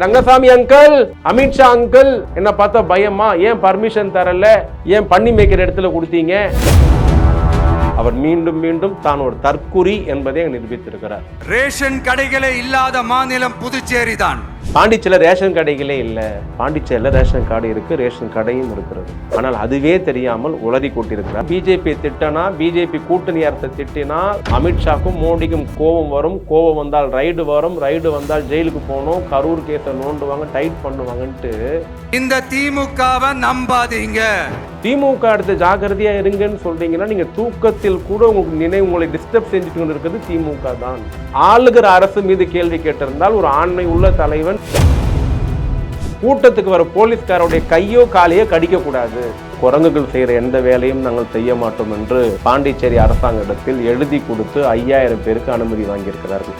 Rangasamy uncle Amit Shah uncle என்ன பார்த்தா பயமா? ஏன் பர்மிஷன் தரல? ஏன் பண்ணி மேய்க்கிற இடத்துல கொடுத்தீங்க? அவர் மீண்டும் மீண்டும் தான் ஒரு தற்குறி என்பதை நிரூபித்திருக்கிறார். ரேஷன் கடைகளே இல்லாத மாநிலம் புதுச்சேரி தான் பாண்டிச்சேரியில ரேஷன் கடைகளே இல்லை. பாண்டிச்சேரியில ரேஷன் கடை இருக்கு ரேஷன் கடையும் இருக்கிறது. ஆனால் அதுவே தெரியாமல் உளறி கொண்டிருக்கிறார். பிஜேபி திட்டனா பிஜேபி கூட்டணி அரசை திட்டினா அமித்ஷாக்கும் மோடிக்கும் கோபம் வரும். கோபம் வந்தால் ரைடு வரும். ரைடு வந்தால் ஜெயிலுக்கு போகணும். கரூர் கேஸை நோண்டுவாங்க டைட் பண்ணுவாங்கன்ட்டு. இந்த திமுகவை நம்பாதீங்க. திமுக அடுத்து ஜாக்கிரதையா இருங்கன்னு சொல்றீங்கன்னா நீங்க தூக்கத்தில் கூட உங்களுக்கு நினைவு உங்களை டிஸ்டர்ப் செஞ்சுட்டு இருக்கிறது திமுக தான். ஆளுகிற அரசு மீது கேள்வி கேட்டிருந்தால் ஒரு ஆண்மை உள்ள தலைவன் கூட்டத்துக்கு வர போலீஸ்காரோடைய கையோ காலையோ கடிக்கக்கூடாது. குரங்குகள் செய்கிற எந்த வேலையும் நாங்கள் செய்ய மாட்டோம் என்று பாண்டிச்சேரி அரசாங்கத்தில் எழுதி கொடுத்து ஐயாயிரம் பேருக்கு அனுமதி வாங்கியிருக்கிறார்கள்.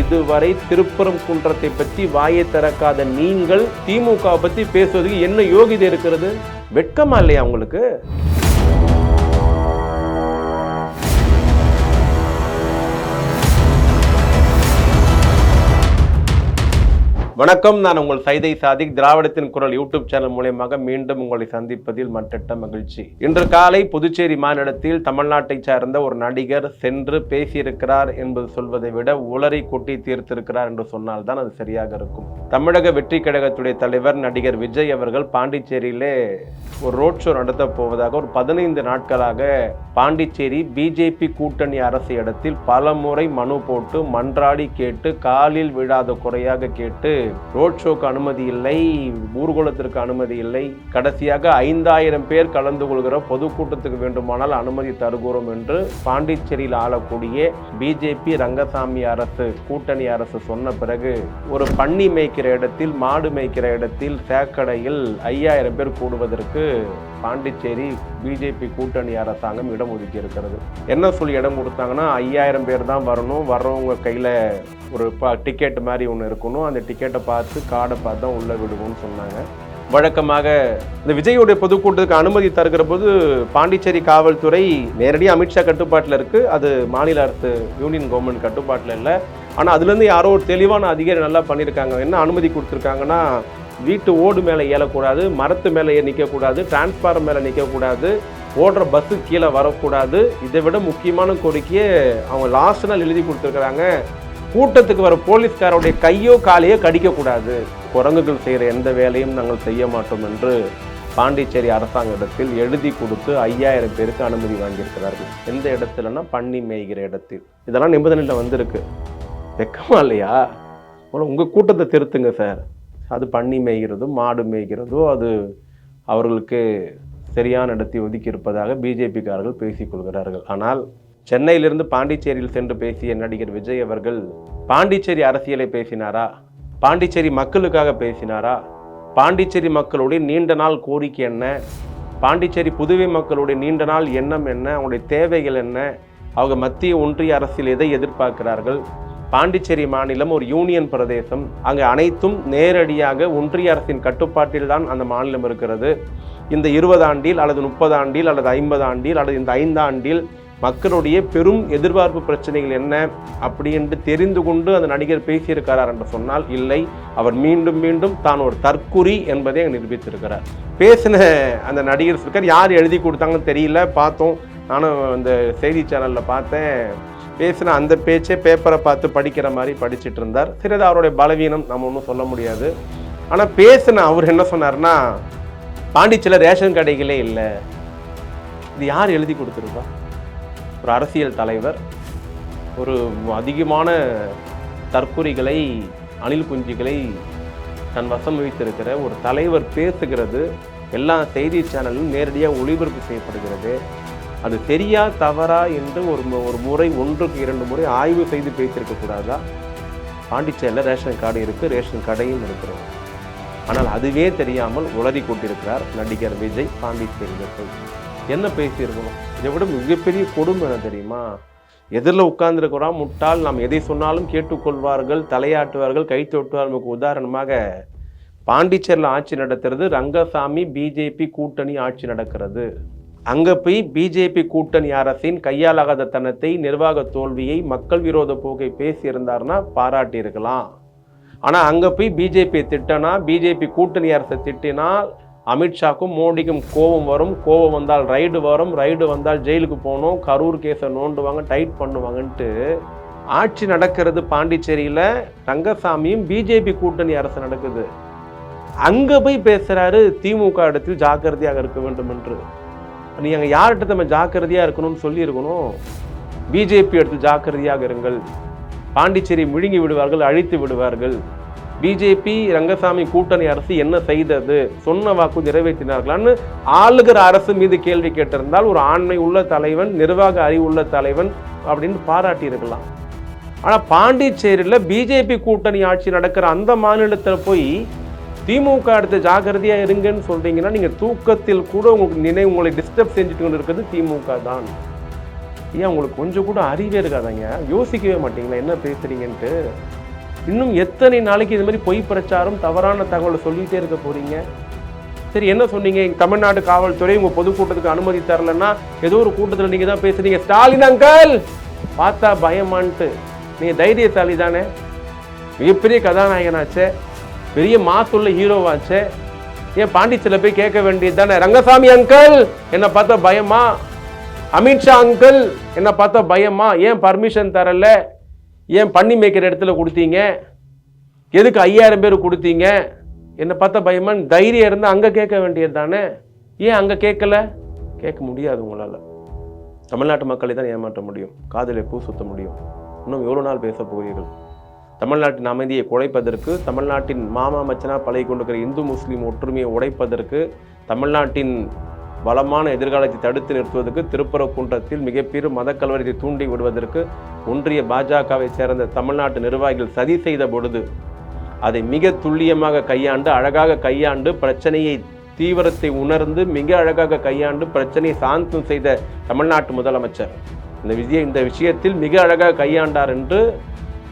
இதுவரை திருப்புறம் குன்றத்தை பற்றி வாயை திறக்காத நீங்கள் திமுக பற்றி பேசுவதுக்கு என்ன யோகிதை இருக்கிறது? வெட்கமா இல்லையா உங்களுக்கு? வணக்கம். நான் உங்கள் சைதை சாதிக். திராவிடத்தின் குரல் யூடியூப் சேனல் மூலயமாக மீண்டும் உங்களை சந்திப்பதில் மட்டற்ற மகிழ்ச்சி. இன்று காலை புதுச்சேரி மாநிலத்தில் தமிழ்நாட்டை சார்ந்த ஒரு நடிகர் சென்று பேசியிருக்கிறார் என்பது சொல்வதை விட உளறி கொட்டி தீர்த்திருக்கிறார் என்று சொன்னால் தான் அது சரியாக இருக்கும். தமிழக வெற்றி கழகத்துடைய தலைவர் நடிகர் விஜய் அவர்கள் பாண்டிச்சேரியிலே ஒரு ரோட் ஷோ நடத்த போவதாக ஒரு பதினைந்து நாட்களாக பாண்டிச்சேரி பிஜேபி கூட்டணி அரசு இடத்தில் பல முறை மனு போட்டு மன்றாடி கேட்டு காலில் விழாத குறையாக கேட்டு ரோட் ஷோக்கு அனுமதி இல்லை ஊர்வலத்திற்கு அனுமதி இல்லை. கடைசியாக ஐந்தாயிரம் பேர் கலந்து கொள்கிற பொதுக்கூட்டத்துக்கு வேண்டுமானால் அனுமதி தருகிறோம் என்று பாண்டிச்சேரியில் ஆளக்கூடிய பிஜேபி ரங்கசாமி அரசு கூட்டணி அரசு சொன்ன பிறகு ஒரு பன்னி மேய்க்கிற இடத்தில் மாடு மேய்க்கிற இடத்தில் சேக்கடையில் ஐயாயிரம் பேர் கூடுவதற்கு பாண்டிச்சேரி பிஜேபி கூட்டணி அரசாங்கம் இடம் ஒதுக்கி இருக்கிறது என்ன சொல்லி இடம் கொடுத்தாங்கன்னா ஐயாயிரம் பேர் தான் வரணும். வர்றவங்க கையில் ஒரு ப டிக்கெட் மாதிரி ஒன்று இருக்கணும். அந்த டிக்கெட்டை பார்த்து கார்டை பார்த்து தான் உள்ளே விடுவோம்னு சொன்னாங்க. வழக்கமாக இந்த விஜயுடைய பொதுக்கூட்டத்துக்கு அனுமதி தருகிற போது பாண்டிச்சேரி காவல்துறை நேரடியாக அமித்ஷா கட்டுப்பாட்டில் இருக்குது அது மாநில அரசு யூனியன் கவர்மெண்ட் கட்டுப்பாட்டில் இல்லை. ஆனால் அதுலேருந்து யாரோ ஒரு தெளிவான அதிகாரி நல்லா பண்ணியிருக்காங்க. என்ன அனுமதி கொடுத்துருக்காங்கன்னா வீட்டு ஓடு மேலே ஏறக்கூடாது மரத்து மேலே நிற்கக்கூடாது டிரான்ஸ்பாரம் மேலே நிற்கக்கூடாது ஓடுற பஸ்ஸு கீழே வரக்கூடாது. இதை விட முக்கியமான கோரிக்கையை அவங்க லாஸ்ட் நாள் எழுதி கொடுத்துருக்குறாங்க. கூட்டத்துக்கு வர போலீஸ்காரோடைய கையோ காலையோ கடிக்கக்கூடாது. குரங்குகள் செய்கிற எந்த வேலையும் நாங்கள் செய்ய மாட்டோம் என்று பாண்டிச்சேரி அரசாங்கத்தில் எழுதி கொடுத்து ஐயாயிரம் பேருக்கு அனுமதி வாங்கியிருக்கிறார்கள். எந்த இடத்துலன்னா பண்ணி மேய்கிற இடத்தில். இதெல்லாம் நிபந்தனையில் வந்திருக்கு. வெக்கமா இல்லையா? உங்கள் கூட்டத்தை திருத்துங்க சார். அது பண்ணி மேய்கிறதோ மாடு மேய்கிறதோ அது அவர்களுக்கு சரியான இடத்தை ஒதுக்கி இருப்பதாக பிஜேபிக்காரர்கள் பேசிக்கொள்கிறார்கள் ஆனால் சென்னையிலிருந்து பாண்டிச்சேரியில் சென்று பேசிய நடிகர் விஜய் அவர்கள் பாண்டிச்சேரி அரசியலை பேசினாரா? பாண்டிச்சேரி மக்களுக்காக பேசினாரா? பாண்டிச்சேரி மக்களுடைய நீண்ட நாள் கோரிக்கை என்ன? பாண்டிச்சேரி புதுவை மக்களுடைய நீண்ட நாள் எண்ணம் என்ன? அவங்களுடைய தேவைகள் என்ன? அவங்க மத்திய ஒன்றிய அரசியல் எதை எதிர்பார்க்கிறார்கள்? பாண்டிச்சேரி மாநிலம் ஒரு யூனியன் பிரதேசம். அங்கே அனைத்தும் நேரடியாக ஒன்றிய அரசின் கட்டுப்பாட்டில் தான் அந்த மாநிலம் இருக்கிறது. இந்த இருபது ஆண்டில் அல்லது முப்பது ஆண்டில் அல்லது ஐம்பது ஆண்டில் அல்லது இந்த ஐந்தாண்டில் மக்களுடைய பெரும் எதிர்பார்ப்பு பிரச்சனைகள் என்ன அப்படி என்று தெரிந்து கொண்டு அந்த நடிகர் பேசியிருக்கிறார் என்று சொன்னால் இல்லை. அவர் மீண்டும் மீண்டும் தான் ஒரு தற்குறி என்பதை நிரூபித்திருக்கிறார். பேசின அந்த நடிகர் சொல்லிருக்கார் யார் எழுதி கொடுத்தாங்கன்னு தெரியல. பார்த்தோம். நானும் அந்த செய்தி சேனலில் பார்த்தேன். பேசின அந்த பேச்சே பேப்பரை பார்த்து படிக்கிற மாதிரி படிச்சுட்டு இருந்தார். சிறிது அவருடைய பலவீனம் நம்ம ஒன்றும் சொல்ல முடியாது. ஆனால் பேசின அவர் என்ன சொன்னார்னா பாண்டிச்சேரியில் ரேஷன் கடைகளே இல்லை. இது யார் எழுதி கொடுத்துருப்பா ஒரு அரசியல் தலைவர் ஒரு அதிகமான தற்கொலைகளை அணில் குஞ்சுகளை தன் வசம் வைத்திருக்கிற ஒரு தலைவர் பேசுகிறது. எல்லா செய்தி சேனலும் நேரடியாக ஒளிபரப்பு செய்யப்படுகிறது. அது தெரியா தவறா என்று ஒரு ஒரு முறை ஒன்றுக்கு இரண்டு முறை ஆய்வு செய்து பேசியிருக்க கூடாதா? பாண்டிச்சேரியில் ரேஷன் கார்டு இருக்குது ரேஷன் கடையும் இருக்கிறோம் ஆனால் அதுவே தெரியாமல் உளறி கொண்டிருக்கிறார் நடிகர் விஜய் பாண்டிச்சேரியில் என்ன பேசியிருக்கணும் இதை விட மிகப்பெரிய கொடுமை என்ன தெரியுமா? எதிரில் உட்கார்ந்துருக்கிறோம் முட்டாள் நாம் எதை சொன்னாலும் கேட்டுக்கொள்வார்கள் தலையாட்டுவார்கள் கை தொட்டுவார்கள். நமக்கு உதாரணமாக பாண்டிச்சேரியில் ஆட்சி நடத்துறது ரங்கசாமி பிஜேபி கூட்டணி ஆட்சி நடக்கிறது. அங்கே போய் பிஜேபி கூட்டணி அரசின் கையாலாகாத தனத்தை நிர்வாக தோல்வியை மக்கள் விரோத போக்கை பேசியிருந்தாருன்னா பாராட்டியிருக்கலாம். ஆனால் அங்கே போய் பிஜேபி திட்டனா பிஜேபி கூட்டணி அரசை திட்டினால் அமித்ஷாக்கும் மோடிக்கும் கோபம் வரும். கோபம் வந்தால் ரைடு வரும். ரைடு வந்தால் ஜெயிலுக்கு போகணும். கரூர் கேஸை நோண்டுவாங்க டைட் பண்ணுவாங்கன்ட்டு ஆட்சி நடக்கிறது பாண்டிச்சேரியில் ரங்கசாமியும் பிஜேபி கூட்டணி அரசு நடக்குது. அங்கே போய் பேசுகிறாரு திமுக இடத்தில் ஜாக்கிரதையாக இருக்க வேண்டும் என்று. நீங்கள் யார்கிட்ட நம்ம ஜாக்கிரதையாக இருக்கணும்னு சொல்லியிருக்கணும் பிஜேபி எடுத்து ஜாக்கிரதையாக இருங்கள். பாண்டிச்சேரி முழுங்கி விடுவார்கள் அழித்து விடுவார்கள். பிஜேபி ரங்கசாமி கூட்டணி அரசு என்ன செய்தது? சொன்ன வாக்கு நிறைவேற்றினார்களான்னு ஆளுகிற அரசு மீது கேள்வி கேட்டிருந்தால் ஒரு ஆண்மை உள்ள தலைவன் நிர்வாக அறிவுள்ள தலைவன் அப்படின்னு பாராட்டியிருக்கலாம். ஆனால் பாண்டிச்சேரியில் பிஜேபி கூட்டணி ஆட்சி நடக்கிற அந்த மாநிலத்தில் போய் திமுக அடுத்து ஜாக்கிரதையாக இருங்கன்னு சொல்கிறீங்கன்னா நீங்கள் தூக்கத்தில் கூட உங்களுக்கு நினைவு உங்களை டிஸ்டர்ப் செஞ்சுட்டு கொண்டு இருக்கிறது திமுக தான். ஏன் உங்களுக்கு கொஞ்சம் கூட அறிவே இருக்காதாங்க? யோசிக்கவே மாட்டீங்களா? என்ன பேசுறீங்கன்ட்டு? இன்னும் எத்தனை நாளைக்கு இது மாதிரி பொய் பிரச்சாரம் தவறான தகவலை சொல்லிகிட்டே இருக்க போகிறீங்க சரி என்ன சொன்னீங்க? தமிழ்நாடு காவல்துறை உங்கள் பொதுக்கூட்டத்துக்கு அனுமதி தரலன்னா ஏதோ ஒரு கூட்டத்தில் நீங்கள் தான் பேசுறீங்க. ஸ்டாலின் அங்கல் பார்த்தா பயமான்ட்டு. நீங்கள் தைரியசாலி தானே மிகப்பெரிய கதாநாயகனாச்சே. பெரிய மாசுள்ள ஹீரோவாச்சே ஏன் பாண்டிச்சேரியில் போய் கேட்க வேண்டியது தானே? ரங்கசாமி அங்கிள் என்னை பார்த்தா பயமா? அமித்ஷா அங்கிள் என்னை பார்த்தா பயமா? ஏன் பர்மிஷன் தரல? ஏன் பண்ணி மேய்க்கிற இடத்துல கொடுத்தீங்க? எதுக்கு ஐயாயிரம் பேர் கொடுத்தீங்க? என்னை பார்த்தா பயமான்னு தைரியம் இருந்தால் அங்கே கேட்க வேண்டியது தானே? ஏன் அங்கே கேட்கல? கேட்க முடியாது உங்களால். தமிழ்நாட்டு மக்களை தான் ஏமாற்ற முடியும். காதலை பூ சுத்த முடியும். இன்னும் எவ்வளோ நாள் பேச போகிறீர்கள்? தமிழ்நாட்டின் அமைதியை குலைப்பதற்கு தமிழ்நாட்டின் மாமா மச்சனா பழகி கொண்டிருக்கிற இந்து முஸ்லீம் ஒற்றுமையை உடைப்பதற்கு தமிழ்நாட்டின் பலமான எதிர்காலத்தை தடுத்து நிறுத்துவதற்கு திருப்பரங்குன்றத்தில் மிகப்பெரும் மதக்கலவரத்தை தூண்டி விடுவதற்கு ஒன்றிய பாஜகவை சேர்ந்த தமிழ்நாட்டு நிர்வாகிகள் சதி செய்த பொழுது அதை மிக துல்லியமாக கையாண்டு அழகாக கையாண்டு பிரச்சனையை தீவிரத்தை உணர்ந்து மிக அழகாக கையாண்டு பிரச்சனையை சாந்தம் செய்த தமிழ்நாட்டு முதலமைச்சர். இந்த விஜய இந்த விஷயத்தில் மிக அழகாக கையாண்டார் என்று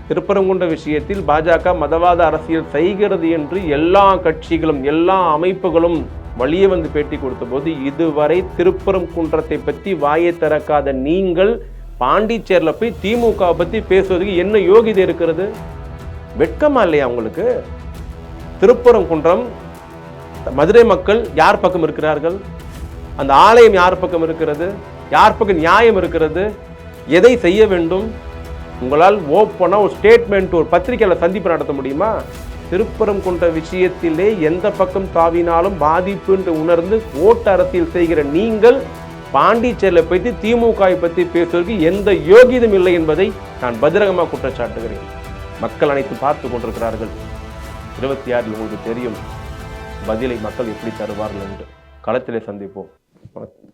திருப்பரங்குன்ற விஷயத்தில் பாஜக மதவாத அரசியல் செய்கிறது என்று எல்லா கட்சிகளும் எல்லா அமைப்புகளும் வழியே வந்து பேட்டி கொடுத்தபோது இதுவரை இதுவரை திருப்பரங்குன்றத்தை பற்றி வாயை திறக்காத நீங்கள் பாண்டிச்சேரியில் போய் திமுக பற்றி பேசுவதற்கு என்ன யோகிதை இருக்கிறது? வெட்கமா இல்லையா உங்களுக்கு? திருப்பரங்குன்றம் மதுரை மக்கள் யார் பக்கம் இருக்கிறார்கள்? அந்த ஆலயம் யார் பக்கம் இருக்கிறது? யார் பக்கம் நியாயம் இருக்கிறது? எதை செய்ய வேண்டும்? உங்களால் ஓப்பனாக ஒரு ஸ்டேட்மெண்ட் ஒரு பத்திரிக்கையில் சந்திப்பு நடத்த முடியுமா? திருப்பரங்குன்ற விஷயத்திலே எந்த பக்கம் தாவினாலும் பாதிப்பு என்று உணர்ந்து ஓட்டு அரசியல் செய்கிற நீங்கள் பாண்டிச்சேரியில் பற்றி திமுகவை பற்றி பேசுவதற்கு எந்த யோகியதும் இல்லை என்பதை நான் பகிரங்கமாக குற்றச்சாட்டுகிறேன். மக்கள் அனைத்து பார்த்து கொண்டிருக்கிறார்கள். இருபத்தி ஆறில் உங்களுக்கு தெரியும் பதிலை மக்கள் எப்படி தருவார்கள் என்று. களத்திலே சந்திப்போம். வணக்கம்